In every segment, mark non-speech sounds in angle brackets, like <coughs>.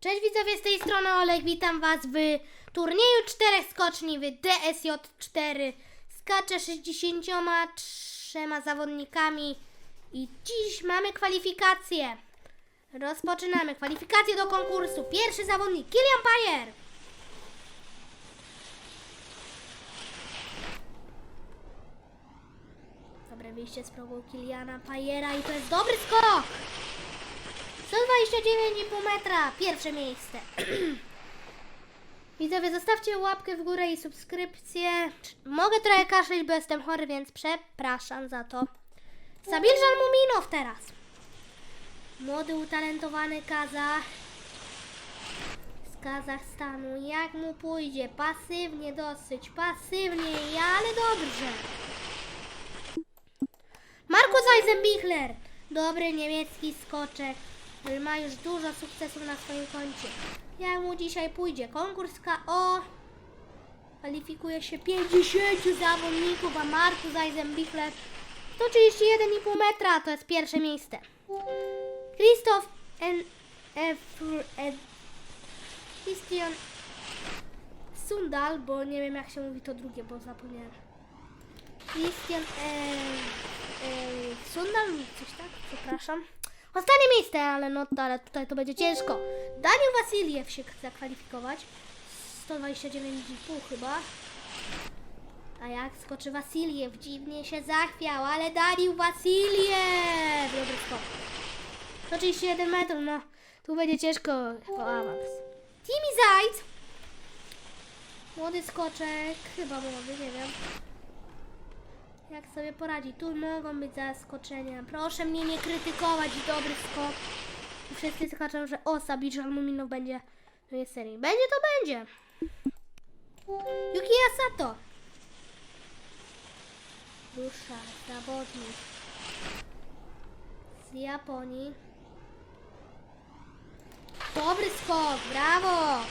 Cześć widzowie, z tej strony Olek, witam was w turnieju czterech skoczni w DSJ4. Skaczę 63 zawodnikami i dziś mamy kwalifikacje. Rozpoczynamy kwalifikacje do konkursu. Pierwszy zawodnik, Kilian Pajer. Dobre wyjście z progu Kiliana Pajera i to jest dobry skok. 129,5 metra, pierwsze miejsce. <clears throat> Widzowie, zostawcie łapkę w górę i subskrypcję. Mogę trochę kaszleć, bo jestem chory, więc przepraszam za to. Sabir Żalmuminow teraz. Młody, utalentowany Kaza z Kazachstanu. Jak mu pójdzie? Pasywnie dosyć, pasywnie, ale dobrze. Markus Eisenbichler. Dobry niemiecki skoczek, który ma już dużo sukcesów na swoim koncie. Jak mu dzisiaj pójdzie? Konkurs KO. Kwalifikuje się 50 zawodników, a Markus Eisenbichler 131,5 metra. To jest pierwsze miejsce. Christoph N. F. Ed- Christian Sundal, bo nie wiem jak się mówi to drugie, bo zapomniałem. Christian e, e, Sundal, coś tak, przepraszam. Ostatnie miejsce, ale no ale tutaj to będzie ciężko. Daniel Wasiliew się zakwalifikować. 129,5 chyba. A jak skoczy Wasiliew? Dziwnie się zachwiał, ale Daniel Wasiliew! Dobry skok. 131 metrów, no. Tu będzie ciężko o awans. Timi Zajc. Młody skoczek, chyba młody, nie wiem. Jak sobie poradzi? Tu mogą być zaskoczenia. Proszę mnie nie krytykować, dobry skok. Wszyscy skaczą, że o, Sabir Żalmuminow będzie w tej serii. Będzie to będzie. Yuki Asato. Rusza, zawodnik. Z Japonii. Dobry skok, brawo!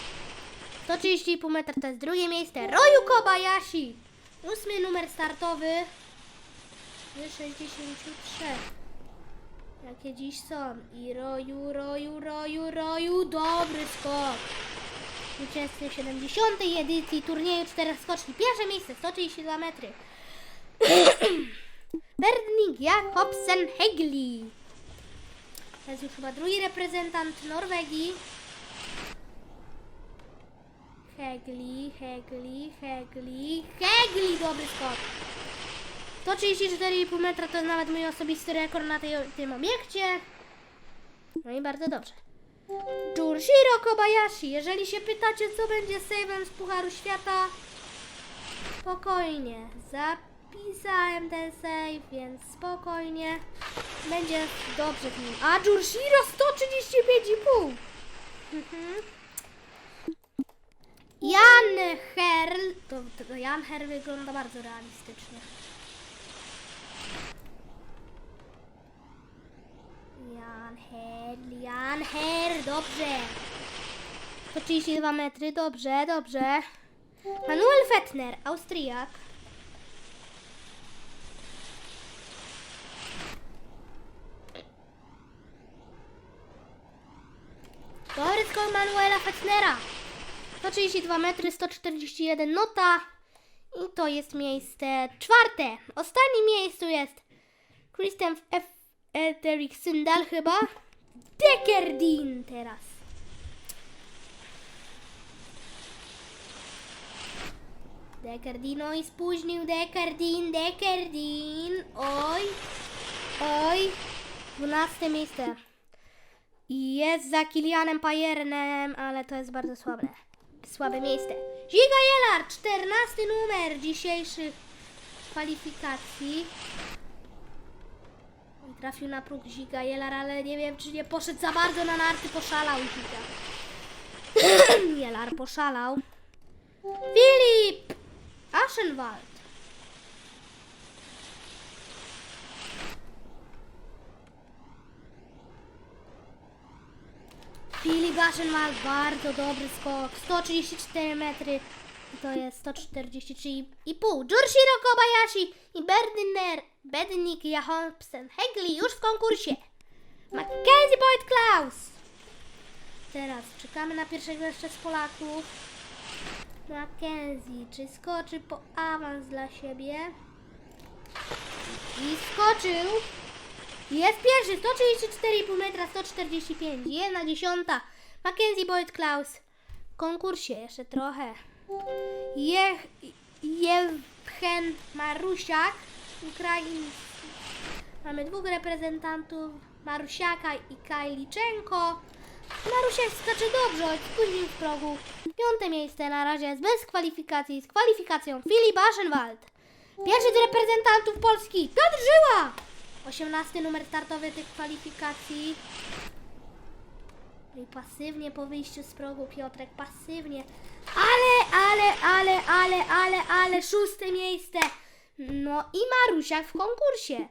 130,5 metra to jest drugie miejsce. Roju Kobayashi. Ósmy numer startowy. Z 63. Jakie dziś są. I roju, roju, roju, roju. Dobry skok. Zwycięzcy 70. edycji turnieju 4 skoczni. Pierwsze miejsce 132 metry. <clears throat> Berning Jakobsen Hegli. To jest już chyba drugi reprezentant Norwegii. Hegli, Hegli, Hegli, Hegli, dobry skok. 134,5 metra to nawet mój osobisty rekord na tej, tym obiekcie. No i bardzo dobrze. Jurshiro Kobayashi, jeżeli się pytacie, co będzie save'em z Pucharu Świata, spokojnie, zapisałem ten save, więc spokojnie, będzie dobrze w nim. A Jurshiro 135,5! Mhm. Jan Herl. To, to Jan Herl wygląda bardzo realistycznie. Jan Herl, Jan Herl, dobrze. 132 metry, dobrze, dobrze. Manuel Fettner, Austriak. Dobry Manuela Fettnera. 132 metry, 141 nota. I to jest miejsce czwarte. Ostatnim miejscu jest Christian F. Eterik Syndal chyba. Dekerdin teraz. Dekerdin, oj spóźnił Dekerdin, Dekerdin. Oj, oj. 12 miejsce. Jest za Kilianem Pajernem, ale to jest bardzo słabe. Słabe miejsce. Giga Jelar, 14 numer dzisiejszych kwalifikacji. Trafił na próg Giga Jelar, ale nie wiem, czy nie poszedł za bardzo na narty, poszalał Giga. <clears throat> Jelar poszalał. Filip Aschenwald. Filip Aschenwald, bardzo dobry skok. 134 metry. To jest 143,5. Jurshiro Kobayashi i Berdiner, Bednik Jakobsen Hegli już w konkursie. Mackenzie Boyd Klaus. Teraz czekamy na pierwszego jeszcze z Polaków. Mackenzie, czy skoczy po awans dla siebie? I skoczył. Jest pierwszy, 134,5 metra, 145, jedna dziesiąta. Mackenzie Boyd Klaus. W konkursie jeszcze trochę. Je, Jewchen Marusiak, Ukraiń. Mamy dwóch reprezentantów, Marusiaka i Kajliczenko. Marusiak skacze dobrze, choć później w progu. Piąte miejsce na razie jest bez kwalifikacji, z kwalifikacją Filip Aschenwald. Pierwszy z reprezentantów Polski, Piotr Żyła! 18 numer startowy tych kwalifikacji. No I pasywnie po wyjściu z progu Piotrek, pasywnie. Ale, ale, ale, ale, ale, ale, szóste miejsce. No i Marusiak w konkursie.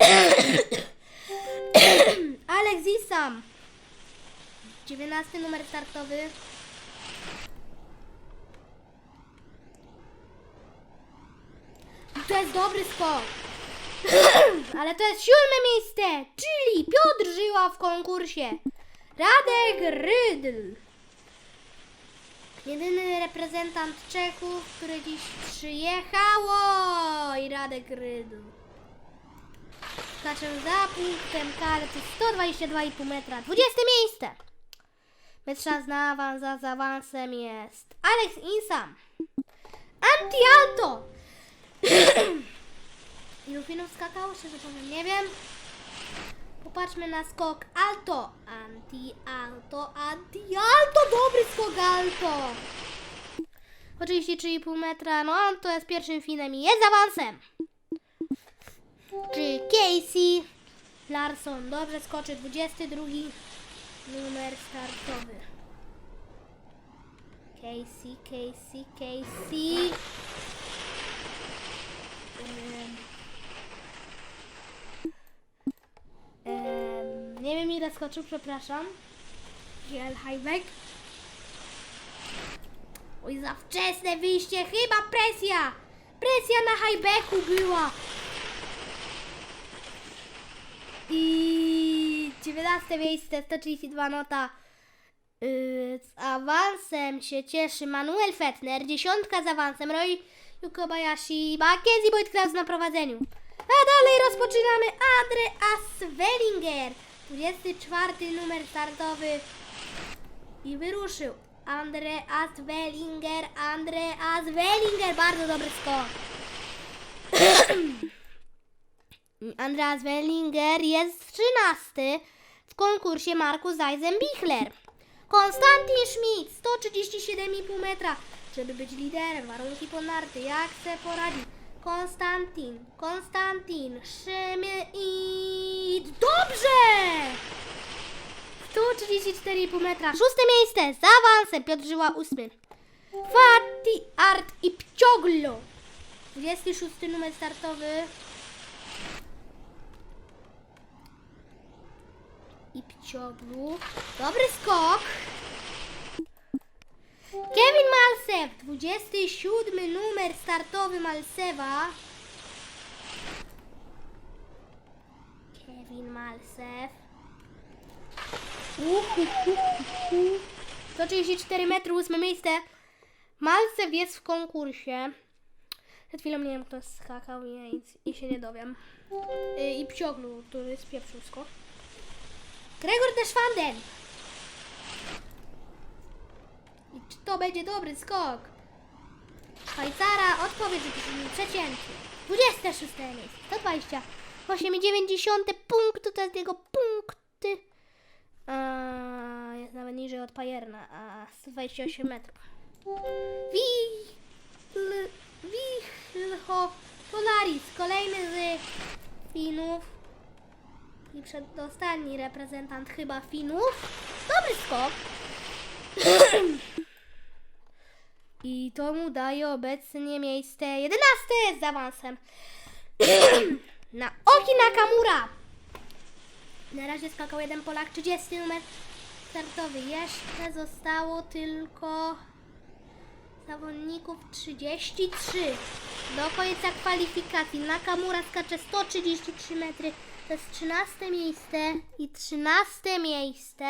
<coughs> Alex Isam. 19 numer startowy. To jest dobry skok. <coughs> Ale to jest siódme miejsce, czyli Piotr Żyła w konkursie. Radek Rydl. Jedyny reprezentant Czechów, który dziś przyjechało. I Radek Rydl. Skaczę za punktem karty 122,5 metra. 20 miejsce. Bez szans na awans, za z awansem jest Alex Insam. Anti-Alto. Ilu <clears throat> finów skakało? Szczerze powiem, nie wiem. Popatrzmy na skok alto. Anti-alto, anti-alto. Dobry skok alto. Oczywiście 3,5 metra. No to jest pierwszym finem i jest awansem. Czy Casey Larson dobrze skoczy 22 numer startowy. Casey, Casey, Casey. Nie wiem ile skoczył, przepraszam. Giel Highback. Oj, za wczesne wyjście, chyba presja! Presja na highbacku była! I 19 miejsce, 132 nota. Yy, z awansem się cieszy Manuel Fettner, dziesiątka z awansem, Roy Yukobayashi, Mackenzie Boyd Klaus na prowadzeniu. A dalej rozpoczynamy Andreas Wellinger, 24 numer startowy i wyruszył. Andreas Wellinger, Andreas Wellinger, bardzo dobry skok. <clears throat> Andreas Wellinger jest 13 w konkursie Markus Eisenbichler. Konstantin Schmidt, 137,5 metra. Żeby być liderem, warunki ponarty, jak se poradzi. Konstantin, Konstantin, Schmidt. Dobrze! 134,5 metra. Szóste miejsce z awansem. Piotr Żyła ósmy. Fati Art i Pcioglo. 26 numer startowy. I Pcioglu. Dobry skok. Kevin Malsew. 27 numer startowy Malsewa. Kevin Malsew. Uhuhuhu. 134 metry, ósme miejsce. Malcew jest w konkursie. Przed chwilą nie wiem, kto skakał i, i się nie dowiem. Yy, I Psioglu, który spieprzył skok. Gregor Deschwanden. I czy to będzie dobry skok? Szwajcara, odpowiedź przeciętnie. 26 miejsce, 128,9 punktu, to jest jego punkty. A, jest nawet niżej od Pajerna, a 128 metrów. Wichl, Wichlho Polaris, kolejny z Finów. I przedostatni reprezentant chyba Finów. Dobry skok. I to mu daje obecnie miejsce 11 z awansem. Na Oki Nakamura. Na razie skakał jeden Polak, 30 numer startowy. Jeszcze zostało tylko zawodników 33. Do końca kwalifikacji. Nakamura skacze 133 metry. To jest 13 miejsce i 13 miejsce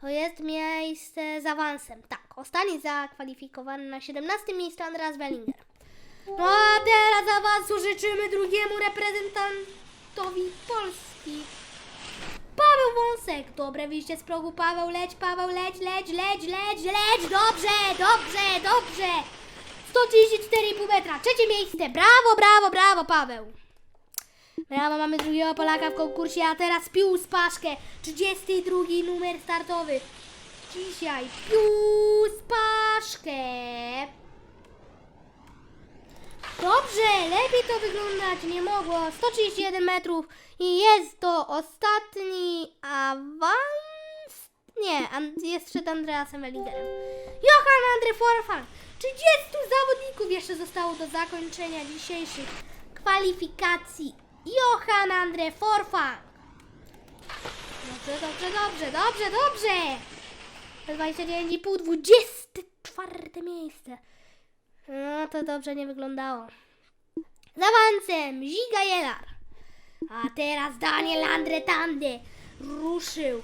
To jest miejsce z awansem. Tak, ostatni zakwalifikowany na 17 miejsce Andreas Wellinger. No a teraz awansu życzymy drugiemu reprezentantowi Polski. Paweł Wąsek. Dobre wyjście z progu. Paweł, leć, Paweł, leć, leć, leć, leć, leć. Dobrze, dobrze, dobrze. 134,5 metra. Trzecie miejsce. Brawo, brawo, brawo, Paweł. Mamy drugiego Polaka w konkursie, a teraz Pius Paszkę. 32 numer startowy. Dzisiaj Pius Paszkę. Dobrze, lepiej to wyglądać nie mogło. 131 metrów i jest to ostatni awans. Nie, jest przed Andreasem Wellingerem. Johan Andre Forfang. 30 zawodników jeszcze zostało do zakończenia dzisiejszych kwalifikacji. Johan Andre Forfang. Dobrze, dobrze, dobrze, dobrze, dobrze. 29,5, 24 miejsce. No to dobrze nie wyglądało. Z awansem Ziga Jelar. A teraz Daniel Andretande ruszył.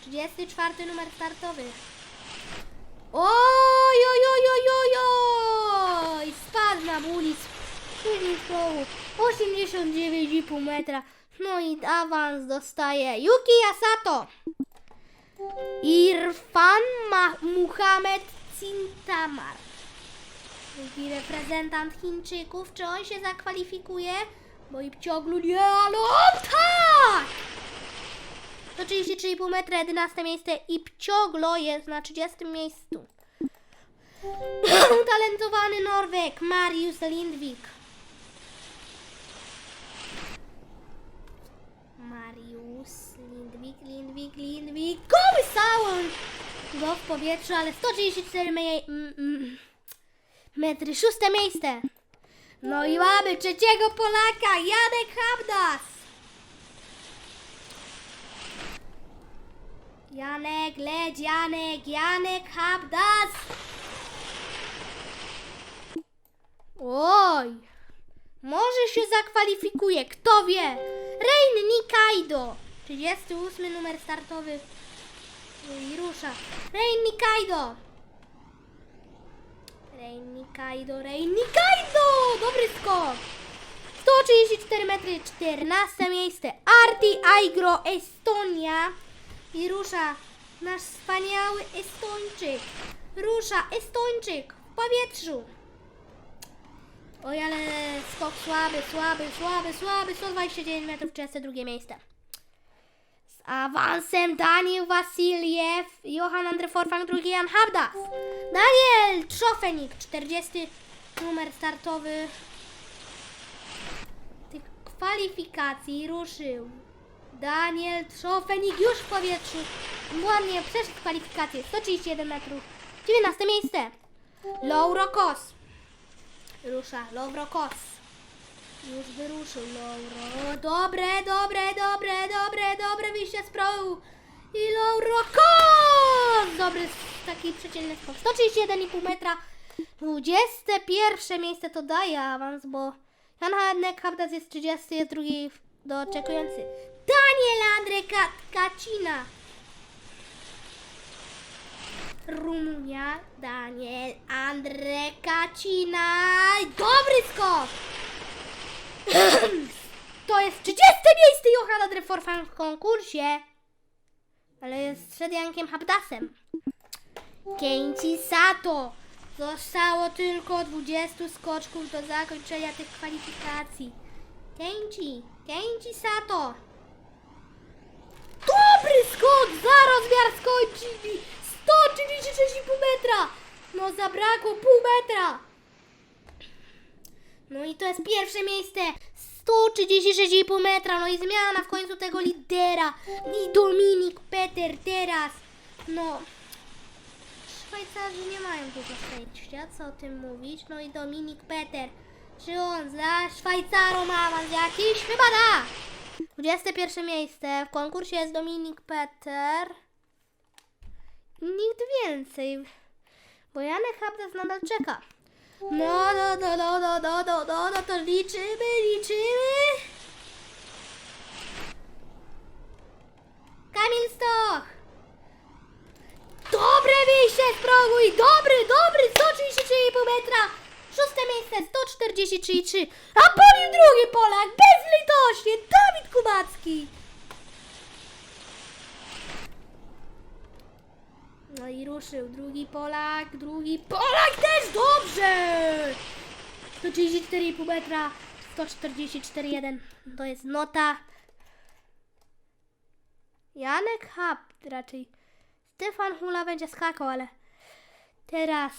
34 numer startowy. Oj, oj, oj, oj, oj, oj! Spadł na ulic. Później w koło. 89,5 metra. No i awans dostaje Yuki Asato. Irfan Ma- Muhammad Cintamar. Drugi reprezentant Chińczyków. Czy on się zakwalifikuje? Bo i Pcioglu nie, ale on tak! To 33,5 metra, 11 miejsce i Pcioglo jest na 30 miejscu. <coughs> Utalentowany Norweg Marius Lindvik. Marius Lindvik, Lindvik, Lindvik. Kołysałem go w powietrzu, ale 134 me- m- m- metry, szóste miejsce. No i mamy trzeciego Polaka, Janek Habdas. Janek, leć, Janek, Janek Habdas. Oj, może się zakwalifikuje, kto wie. Rein Nikaido, 38 numer startowy i rusza. Rein Nikaido. Rein Nikaido, Rein Nikaido, dobry skok. 134 metry, 14 miejsce. Arti Aigro, Estonia. I rusza nasz wspaniały Estończyk. Rusza Estończyk w powietrzu. Oj, ale skok słaby, słaby, słaby, słaby. 129 metrów, 32 miejsce. Z awansem Daniel Wasiliew, Johan Andre Forfang, drugi Jan Habdas. Daniel Trzofenik, 40 numer startowy tych kwalifikacji ruszył. Daniel Trzofenik już w powietrzu. Ładnie przeszedł kwalifikację. 131 metrów. 19 miejsce. Lauro Kos. Rusza. Lauro Kos. Już wyruszył Lauro. Dobre, dobre, dobre, dobre, dobre wyjście z progu. I Lauro Kos. Dobry taki przeciętny skok. 131,5 metra. 21 miejsce to daje awans, bo Jan Hadnek Habdas jest 30, jest drugi do oczekujący. Daniel Andre Ka- Kacina. Rumunia, Daniel Andre Kacina. Dobry skok! <clears throat> To jest 30 miejsce Johan Andre Forfan w konkursie. Ale jest przed Jankiem Habdasem. Keiichi Sato. Zostało tylko 20 skoczków do zakończenia tych kwalifikacji. Keiichi, Keiichi Sato. Dobry skok! Za rozmiar skończyli! 136,5 metra! No zabrakło pół metra! No i to jest pierwsze miejsce. 136,5 metra. No i zmiana w końcu tego lidera. I Dominik Peter teraz. No. Szwajcarzy nie mają dużo szczęścia, co o tym mówić. No i Dominik Peter. Czy on za Szwajcarą awans jakiś? Chyba da! 21 miejsce. W konkursie jest Dominik Peter. Nikt więcej. Bo Janek Habdas nadal czeka. No, no, no, no, no, no, no, no, no to liczymy, liczymy. Kamil Stoch. z progu i dobry, dobry, 133,5 metra. Szóste miejsce, 143,3. A polił drugi Polak, bezlitośnie, Dawid Kubacki. I ruszył drugi Polak, drugi Polak też dobrze! 134,5 metra, 144,1. To jest nota. Janek Hab raczej. Stefan Hula będzie skakał, ale teraz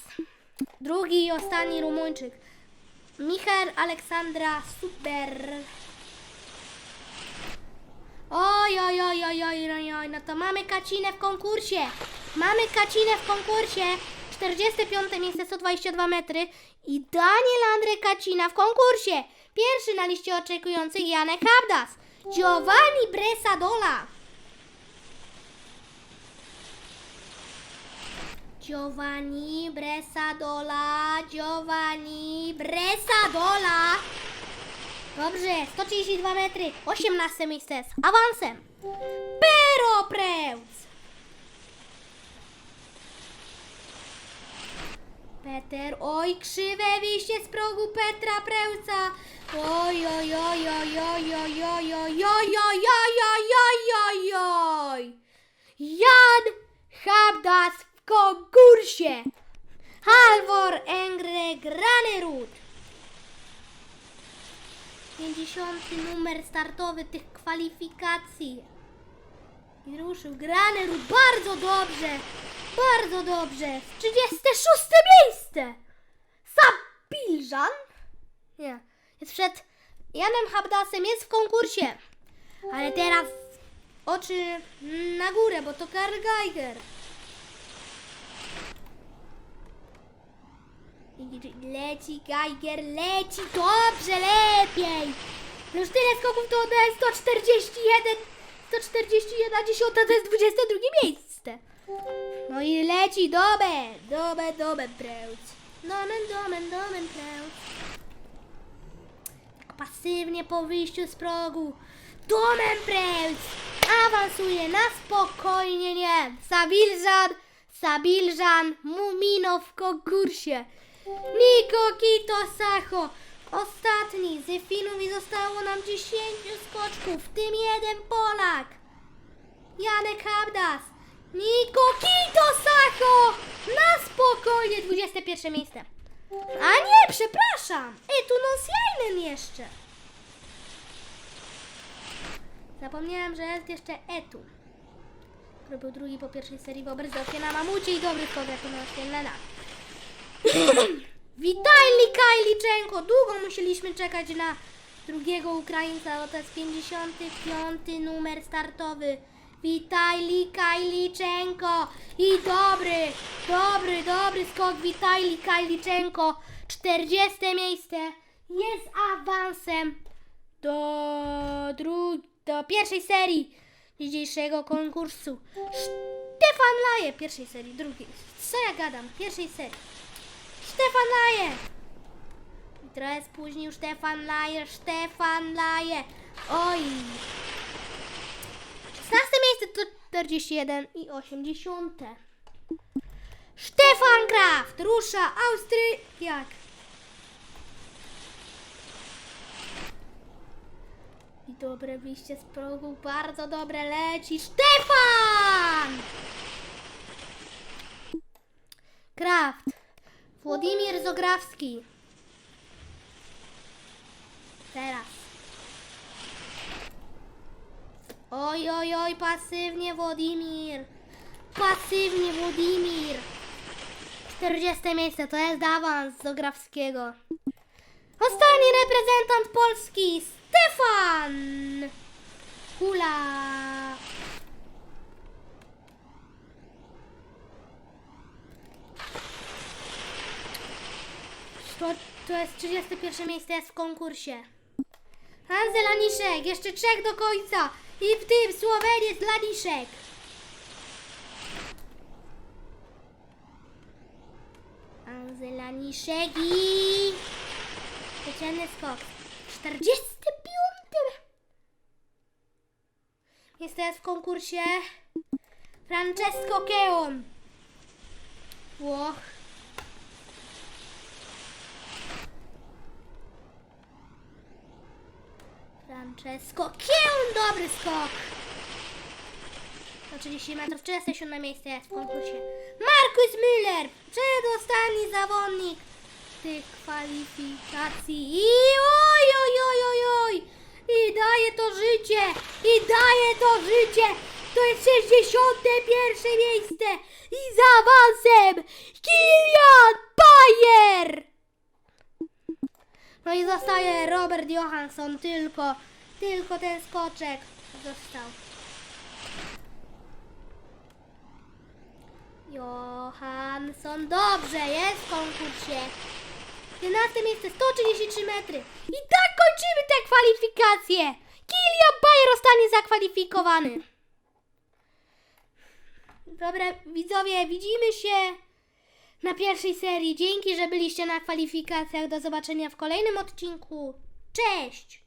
drugi i ostatni Rumuńczyk. Michał Aleksandra Super. Oj, oj, oj, oj, oj, oj, oj, no to mamy kacinę w konkursie. Mamy kacinę w konkursie. 45 miejsce, 122 metry. I Daniel Andre Kacina w konkursie. Pierwszy na liście oczekujących Janek Habdas. Giovanni Bresadola. Giovanni Bresadola, Giovanni Bresadola. Dobrze, 132 metry, 18 miejsce z awansem. Pero Preus. Peter, oj, krzywe wyjście z progu Petra Preuca. Oj, oj, oj, oj, oj, oj, oj, oj, oj, oj, oj, oj, oj, oj, oj. Jan Habdas w konkursie. Halvor Engre Granerud. 50 numer startowy tych kwalifikacji. I ruszył Granerud bardzo dobrze. Bardzo dobrze. 36 miejsce. Sapilżan? Nie. Jest przed Janem Habdasem, jest w konkursie. Ale teraz oczy na górę, bo to Karl Geiger. Leci Geiger, leci dobrze, lepiej. Już tyle skoków to oddaje 141, 141, a dziesiąta to jest 22 miejsce. No i leci dobe, dobe, dobe, prełc. Domen, domen, domen, prełc. Tak pasywnie po wyjściu z progu. Domen prełc awansuje na spokojnie, nie. Sabilżan, Sabilżan, Mumino w konkursie. Niko Kito Sacho. Ostatni z i zostało nam 10 skoczków, w tym jeden Polak. Janek Habdas. Niko Kito Sacho. Na spokojnie 21 miejsce. A nie, przepraszam. Etu Nosjainen jeszcze. Zapomniałem, że jest jeszcze Etu. Który był drugi po pierwszej serii wobec Zofia na mamucie i dobry skok Etu Nosjainena. <coughs> Witajli Kajliczenko! Długo musieliśmy czekać na drugiego Ukraińca, bo to jest 55 numer startowy. Witajli Kajliczenko! I dobry, dobry, dobry skok Witajli Kajliczenko. 40 miejsce jest awansem do, dru- do pierwszej serii dzisiejszego konkursu. Stefan Laje, pierwszej serii, drugiej. Co ja gadam? Pierwszej serii. Stefan Laje! I trochę spóźnił Stefan Laje, Stefan Laje. Oj! 16 miejsce to 41 i 80. Stefan Kraft rusza Austriak. I dobre wyjście z progu, bardzo dobre leci. Stefan! Kraft. Władimir Zograwski. Teraz. Oj, oj, oj, pasywnie Władimir. Pasywnie Władimir. 40 miejsce, to jest awans Zograwskiego. Ostatni reprezentant Polski, Stefan Hula. To, to jest 31 miejsce jest w konkursie. Hanzel Laniszek, jeszcze trzech do końca. I w tym Słoweniec Laniszek. Hanzel Laniszek i... Specjalny skok. 45. Jest teraz w konkursie Francesco Keon. Włoch. Francesco. Kieł, dobry skok. 130 metrów, 60 na miejsce jest w konkursie. Markus Müller, przedostatni zawodnik tych kwalifikacji. I oj, oj, oj, oj, oj. I daje to życie, i daje to życie. To jest 61 miejsce. I z awansem Kilian Bayer. No i zostaje Robert Johansson, tylko, tylko ten skoczek został. Johansson, dobrze, jest w konkursie. 11 miejsce, 133 metry. I tak kończymy te kwalifikacje. Kilian Bayer zostanie zakwalifikowany. Dobra, widzowie, widzimy się na pierwszej serii. Dzięki, że byliście na kwalifikacjach. Do zobaczenia w kolejnym odcinku. Cześć!